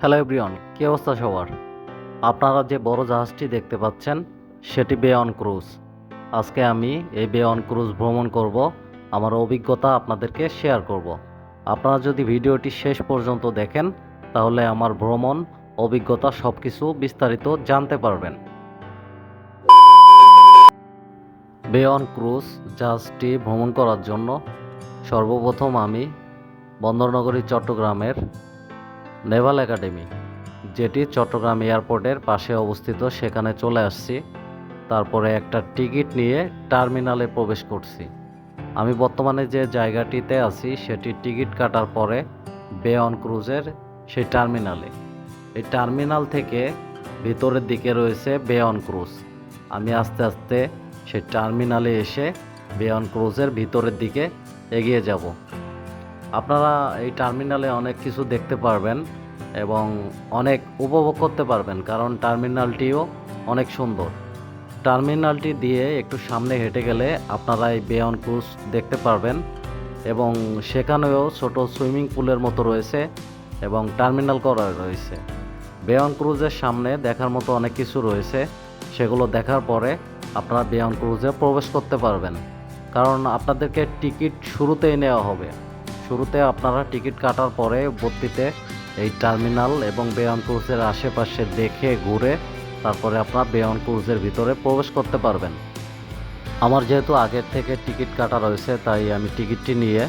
Hello everyone, কী অবস্থা সবার? আপনারা যে বড় জাহাজটি দেখতে পাচ্ছেন, সেটি বে অন ক্রুজ। আজকে আমি এই বে অন ক্রুজ ভ্রমণ করব, আমার অভিজ্ঞতা আপনাদেরকে শেয়ার করব। আপনারা যদি ভিডিওটি শেষ পর্যন্ত দেখেন, তাহলে আমার ভ্রমণ, অভিজ্ঞতা সব কিছু বিস্তারিত জানতে পারবেন। বে অন ক্রুজ জাহাজটি ভ্রমণ করার জন্য সর্বপ্রথম আমি বন্দরনগরী, চট্টগ্রামের নেভাল একাডেমি, যেটি চট্টগ্রাম এয়ারপোর্টের পাশে অবস্থিত, সেখানে চলে আসছি। তারপরে একটা টিকিট নিয়ে টার্মিনালে প্রবেশ করছি। আমি বর্তমানে যে জায়গাটিতে আছি, সেটি টিকিট কাটার পরে বে অন ক্রুজের সেই টার্মিনালে। এই টার্মিনাল থেকে ভিতরের দিকে রয়েছে বে অন ক্রুজ। আমি আস্তে আস্তে সেই টার্মিনালে এসে বে অন ক্রুজের ভিতরের দিকে এগিয়ে যাব। আপনারা এই টার্মিনালে অনেক কিছু দেখতে পারবেন এবং অনেক উপভোগ করতে পারবেন, কারণ টার্মিনালটিও অনেক সুন্দর। টার্মিনালটি দিয়ে একটু সামনে হেঁটে গেলে আপনারা এই বেয়ন ক্রুজ দেখতে পারবেন এবং সেখানেও ছোট সুইমিং পুলের মতো রয়েছে এবং টার্মিনাল করা রয়েছে। বেয়ন ক্রুজের সামনে দেখার মতো অনেক কিছু রয়েছে, সেগুলো দেখার পরে আপনারা বেয়ন ক্রুজে প্রবেশ করতে পারবেন। কারণ আপনাদেরকে টিকিট শুরুতেই নেওয়া হবে। শুরুতে আপনারা টিকিট কাটার পরে ভর্তিতে এই টার্মিনাল এবং বেয়ন ক্রুজের আশেপাশে দেখে ঘুরে তারপরে আপনারা বেয়ন ক্রুজের ভিতরে প্রবেশ করতে পারবেন। আমার যেহেতু আগের থেকে টিকিট কাটা রয়েছে, তাই আমি টিকিটটি নিয়ে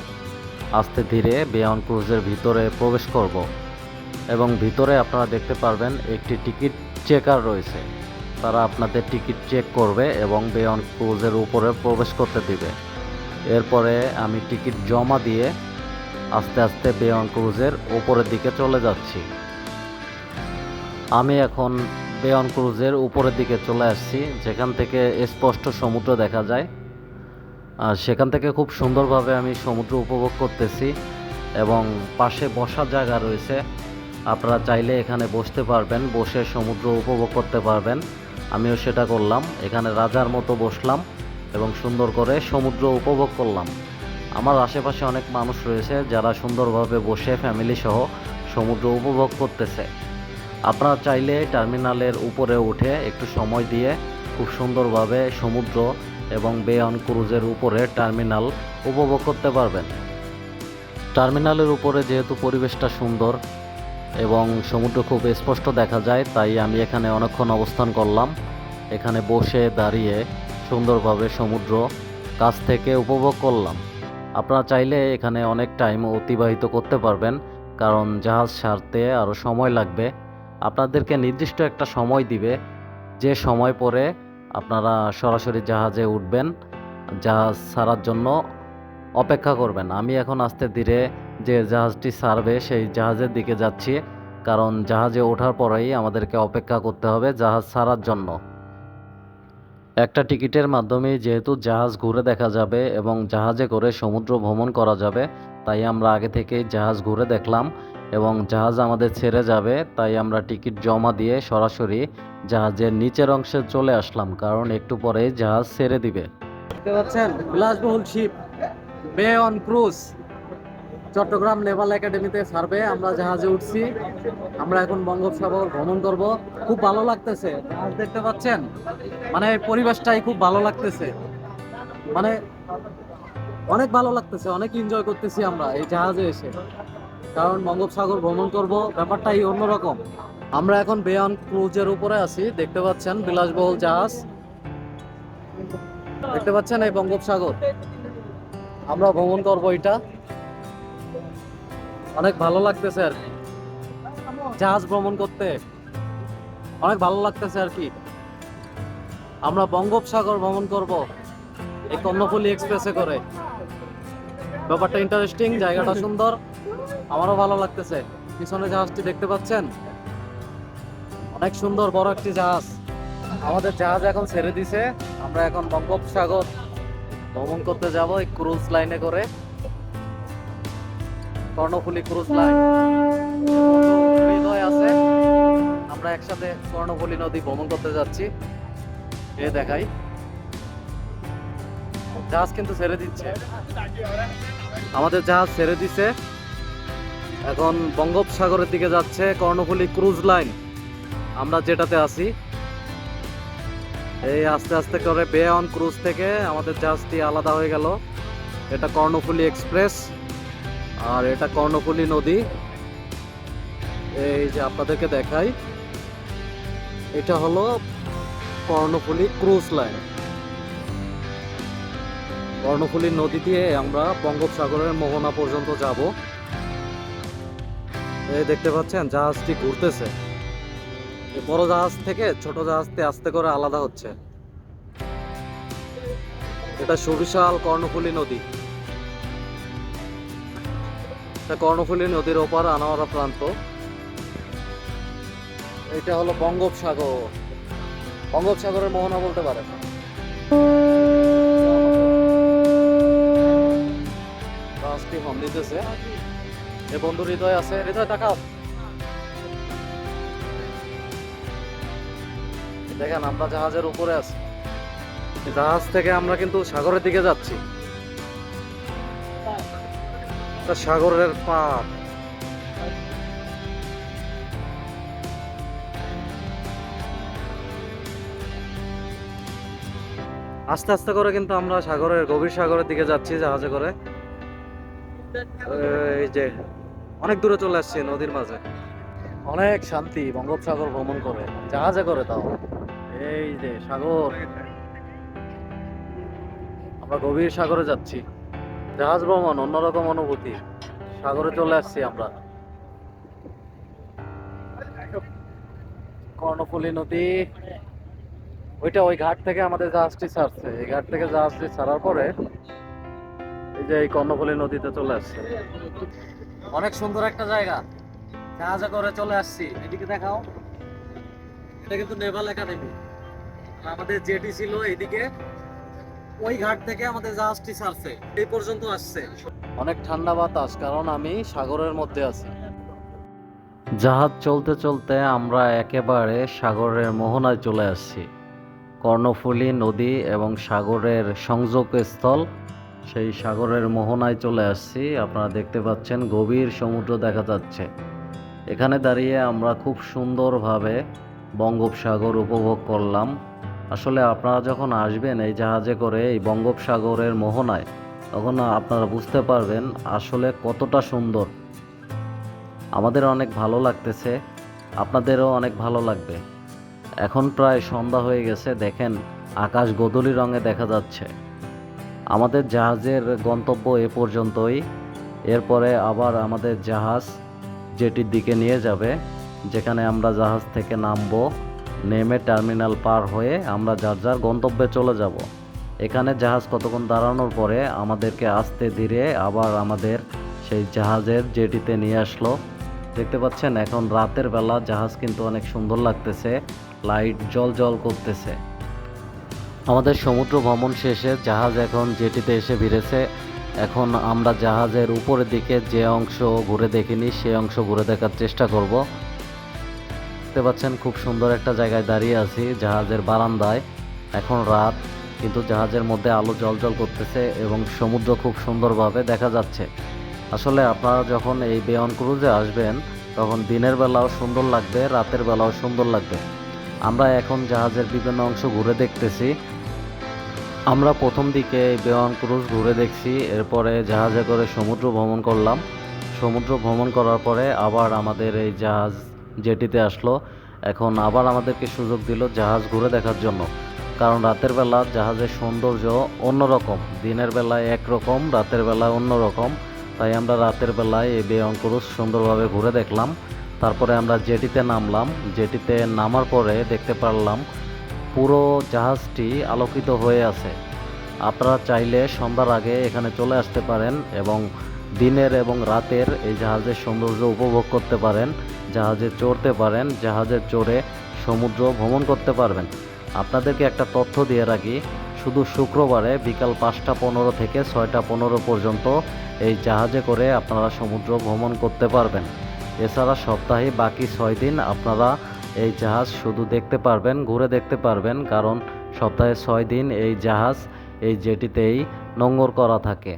আস্তে ধীরে বেয়ন ক্রুজের ভিতরে প্রবেশ করব এবং ভিতরে আপনারা দেখতে পারবেন একটি টিকিট চেকার রয়েছে। তারা আপনাদের টিকিট চেক করবে এবং বেয়ন ক্রুজের উপরে প্রবেশ করতে দিবে। এরপরে আমি টিকিট জমা দিয়ে আস্তে আস্তে বেয়ন ক্রুজের উপরের দিকে চলে যাচ্ছি। আমি এখন বেয়ন ক্রুজের উপরের দিকে চলে আসছি, যেখান থেকে স্পষ্ট সমুদ্র দেখা যায়। আর সেখান থেকে খুব সুন্দরভাবে আমি সমুদ্র উপভোগ করতেছি এবং পাশে বসার জায়গা রয়েছে। আপনারা চাইলে এখানে বসতে পারবেন, বসে সমুদ্র উপভোগ করতে পারবেন। আমিও সেটা করলাম, এখানে রাজার মতো বসলাম এবং সুন্দর করে সমুদ্র উপভোগ করলাম। আমার আশেপাশে অনেক মানুষ রয়েছে যারা সুন্দরভাবে বসে ফ্যামিলি সহ সমুদ্র উপভোগ করতেছে। আপনারা চাইলে টার্মিনালের উপরে উঠে একটু সময় দিয়ে খুব সুন্দরভাবে সমুদ্র এবং বে অন ক্রুজের উপরে টার্মিনাল উপভোগ করতে পারবেন। টার্মিনালের উপরে যেহেতু পরিবেশটা সুন্দর এবং সমুদ্র খুব স্পষ্ট দেখা যায়, তাই আমি এখানে অনেকক্ষণ অবস্থান করলাম। এখানে বসে দাঁড়িয়ে সুন্দরভাবে সমুদ্র কাছ থেকে উপভোগ করলাম। আপনারা চাইলে এখানে অনেক টাইম অতিবাহিত করতে পারবেন, কারণ জাহাজ সারতে আরও সময় লাগবে। আপনাদেরকে নির্দিষ্ট একটা সময় দিবে, যে সময় পরে আপনারা সরাসরি জাহাজে উঠবেন, জাহাজ ছাড়ার জন্য অপেক্ষা করবেন। আমি এখন আস্তে ধীরে যে জাহাজটি ছাড়বে সেই জাহাজের দিকে যাচ্ছি, কারণ জাহাজে ওঠার পরেই আমাদেরকে অপেক্ষা করতে হবে জাহাজ ছাড়ার জন্য। একটা টিকিটের মাধ্যমে যেহেতু জাহাজ ঘুরে দেখা যাবে এবং জাহাজে করে সমুদ্র ভ্রমণ করা যাবে, তাই আমরা আগে থেকেই জাহাজ ঘুরে দেখলাম এবং জাহাজ আমাদের ছেড়ে যাবে, তাই আমরা টিকিট জমা দিয়ে সরাসরি জাহাজের নিচের অংশে চলে আসলাম, কারণ একটু পরে জাহাজ ছেড়ে দিবে। দেখতে পাচ্ছেন বিলাসবহুল ship bay on cruise Chattogram naval একাডেমিতে সার্ভে, আমরা জাহাজে উঠছি। আমরা এখন বঙ্গোপসাগর ভ্রমণ করব। খুব ভালো লাগতেছে। জাহাজ দেখতে পাচ্ছেন? মানে পরিবেশটাই খুব ভালো লাগতেছে। মানে অনেক ভালো লাগতেছে, অনেক এনজয় করতেছি আমরা এই জাহাজে এসে। কারণ বঙ্গোপসাগর ভ্রমণ করব, ব্যাপারটাই অন্যরকম। আমরা এখন বে অন ক্রুজের উপরে আছি, দেখতে পাচ্ছেন? বিলাসবহুল জাহাজ। দেখতে পাচ্ছেন এই বঙ্গোপসাগর? আমরা ভ্রমণ করব এটা। অনেক ভালো লাগতেছে আর কি। জাহাজ ভ্রমণ করতে অনেক ভালো লাগতেছে আর কি। আমরা বঙ্গোপসাগর ভ্রমণ করব এই কর্ণফুলী এক্সপ্রেসে করে। ব্যাপারটা ইন্টারেস্টিং জায়গাটা সুন্দর, আমারও ভালো লাগতেছে। পিছনে জাহাজটি দেখতে পাচ্ছেন? অনেক সুন্দর, বড় একটি জাহাজ। আমাদের জাহাজ এখন ছেড়ে দিছে। আমরা এখন বঙ্গোপসাগর ভ্রমণ করতে যাব এই ক্রুজ লাইনে করে। কর্ণফুলী ক্রুজ লাইন হৃদয় আছে। আমরা একসাথে কর্ণফুলী নদী ভ্রমণ করতে যাচ্ছি। এ দেখাই। জাহাজ কিন্তু ছেড়ে দিচ্ছে। আমাদের জাহাজ ছেড়ে দিছে। এখন বঙ্গোপসাগরের দিকে যাচ্ছে কর্ণফুলী ক্রুজ লাইন আমরা যেটাতে আছি, এই আস্তে আস্তে করে বে অন ক্রুজ থেকে আমাদের জাহাজটি আলাদা হয়ে গেল। এটা কর্ণফুলী এক্সপ্রেস আর এটা কর্ণফুলী নদী। এই যে আপনাদেরকে দেখাই, এটা হলো কর্ণফুলী ক্রুজ লাইন। কর্ণফুলী নদী দিয়ে আমরা বঙ্গোপসাগরের মোহনা পর্যন্ত যাব। এই দেখতে পাচ্ছেন, জাহাজটি ঘুরতেছে। বড় জাহাজ থেকে ছোট জাহাজটি আস্তে করে আলাদা হচ্ছে। এটা সুবিশাল কর্ণফুলী নদী। কর্ণফুলী নদীর ওপার আনোয়ারা প্রান্ত। এটা হলো বঙ্গোপসাগর। বঙ্গোপসাগরের মোহনা বলতে পারে দিতেছে। এ বন্ধু হৃদয় আছে। হৃদয় তাকাও। দেখেন, আমরা জাহাজের উপরে আছি। জাহাজ থেকে আমরা কিন্তু সাগরের দিকে যাচ্ছি। এটা সাগরের পার আস্তে আস্তে করে কিন্তু আমরা সাগরের, গভীর সাগরের দিকে যাচ্ছি জাহাজে করে। এই যে, অনেক দূরে চলে আসছি নদীর মাঝে। অনেক শান্তি, বঙ্গোপসাগর ভ্রমণ করে। জাহাজে করে তাও। এই যে সাগর। আমরা গভীর সাগরে যাচ্ছি। জাহাজ ভ্রমণ অন্যরকম অনুভূতি। সাগরে চলে আসছি আমরা। কর্ণফুলী নদী, ওইটা ওই ঘাট থেকে আমাদের জাহাজটি ছাড়ছে। এই ঘাট থেকে জাহাজটি ছাড়ার পরে এই যে এই কর্ণফুলী নদীতে চলে আসছে। অনেক সুন্দর একটা জায়গা। জাহাজে করে চলে আসছি। এদিকে দেখাও। এটা কিন্তু নেভাল একাডেমি। আমাদের জেটি ছিল এদিকে। ওই ঘাট থেকে আমাদের জাহাজটি ছাড়ছে। এই পর্যন্ত আসছে। অনেক ঠান্ডা বাতাস, কারণ আমি সাগরের মধ্যে আছি। জাহাজ চলতে চলতে আমরা একেবারে সাগরের মোহনায় চলে আসছি। কর্ণফুলী নদী এবং সাগরের সংযোগস্থল, সেই সাগরের মোহনায় চলে আসছি। আপনারা দেখতে পাচ্ছেন, গভীর সমুদ্র দেখা যাচ্ছে। এখানে দাঁড়িয়ে আমরা খুব সুন্দরভাবে বঙ্গোপসাগর উপভোগ করলাম। আসলে আপনারা যখন আসবেন এই জাহাজে করে, এই বঙ্গোপসাগরের মোহনায়, তখন আপনারা বুঝতে পারবেন আসলে কতটা সুন্দর। আমাদের অনেক ভালো লাগতেছে, আপনাদেরও অনেক ভালো লাগবে। এখন প্রায় সন্ধ্যা হয়ে গেছে, দেখেন আকাশ গোধূলি রঙে দেখা যাচ্ছে। আমাদের জাহাজের গন্তব্য এ পর্যন্তই। এরপরে আবার আমাদের জাহাজ যেটির দিকে নিয়ে যাবে, যেখানে আমরা জাহাজ থেকে নামবো। নেমে টার্মিনাল পার হয়ে আমরা যার যার গন্তব্যে চলে যাব। এখানে জাহাজ কতক্ষণ দাঁড়ানোর পরে আমাদেরকে আস্তে ধীরে আবার আমাদের সেই জাহাজের জেটিতে নিয়ে আসলো। দেখতে পাচ্ছেন, এখন রাতের বেলা জাহাজ কিন্তু অনেক সুন্দর লাগতেছে, লাইট জল জল করতেছে। আমাদের সমুদ্র ভ্রমণ শেষে জাহাজ এখন জেটিতে এসে ভিড়েছে। এখন আমরা জাহাজের উপরের দিকে যে অংশ ঘুরে দেখিনি সেই অংশ ঘুরে দেখার চেষ্টা করব। দেখতে পাচ্ছেন খুব সুন্দর একটা জায়গায় দাঁড়িয়ে আছি, জাহাজের বারান্দায়। এখন রাত, কিন্তু জাহাজের মধ্যে আলো জলজল করতেছে এবং সমুদ্র খুব সুন্দরভাবে দেখা যাচ্ছে। আসলে আপনারা যখন এই বেয়ন ক্রুজে আসবেন, তখন দিনের বেলাও সুন্দর লাগবে, রাতের বেলাও সুন্দর লাগবে। আমরা এখন জাহাজের বিভিন্ন অংশ ঘুরে দেখতেছি। আমরা প্রথম দিকে এই বেওয়ান ক্রুজ ঘুরে দেখছি, এরপরে জাহাজে করে সমুদ্র ভ্রমণ করলাম। সমুদ্র ভ্রমণ করার পরে আবার আমাদের এই জাহাজ জেটিতে আসলো। এখন আবার আমাদেরকে সুযোগ দিল জাহাজ ঘুরে দেখার জন্য। কারণ রাতের বেলা জাহাজের সৌন্দর্য অন্যরকম, দিনের বেলায় একরকম, রাতের বেলায় অন্যরকম। তাই আমরা রাতের বেলায় এই বে অঙ্কুরুস সুন্দরভাবে ঘুরে দেখলাম। তারপরে আমরা জেটিতে নামলাম। জেটিতে নামার পরে দেখতে পারলাম পুরো জাহাজটি আলোকিত হয়ে আছে। আপনারা চাইলে সন্ধ্যার আগে এখানে চলে আসতে পারেন এবং দিনের এবং রাতের এই জাহাজের সৌন্দর্য উপভোগ করতে পারেন। জাহাজে চড়তে পারেন, জাহাজে চড়ে সমুদ্র ভ্রমণ করতে পারবেন। আপনাদেরকে একটা তথ্য দিয়ে রাখি, শুধু শুক্রবারে বিকাল পাঁচটা পনেরো থেকে ছয়টা পনেরো পর্যন্ত এই জাহাজে করে আপনারা সমুদ্র ভ্রমণ করতে পারবেন। এছাড়া সপ্তাহে বাকি ছয় দিন আপনারা এই জাহাজ শুধু দেখতে পারবেন, ঘুরে দেখতে পারবেন, কারণ সপ্তাহে ছয় দিন এই জাহাজ এই জেটিতেই নোঙর করা থাকে।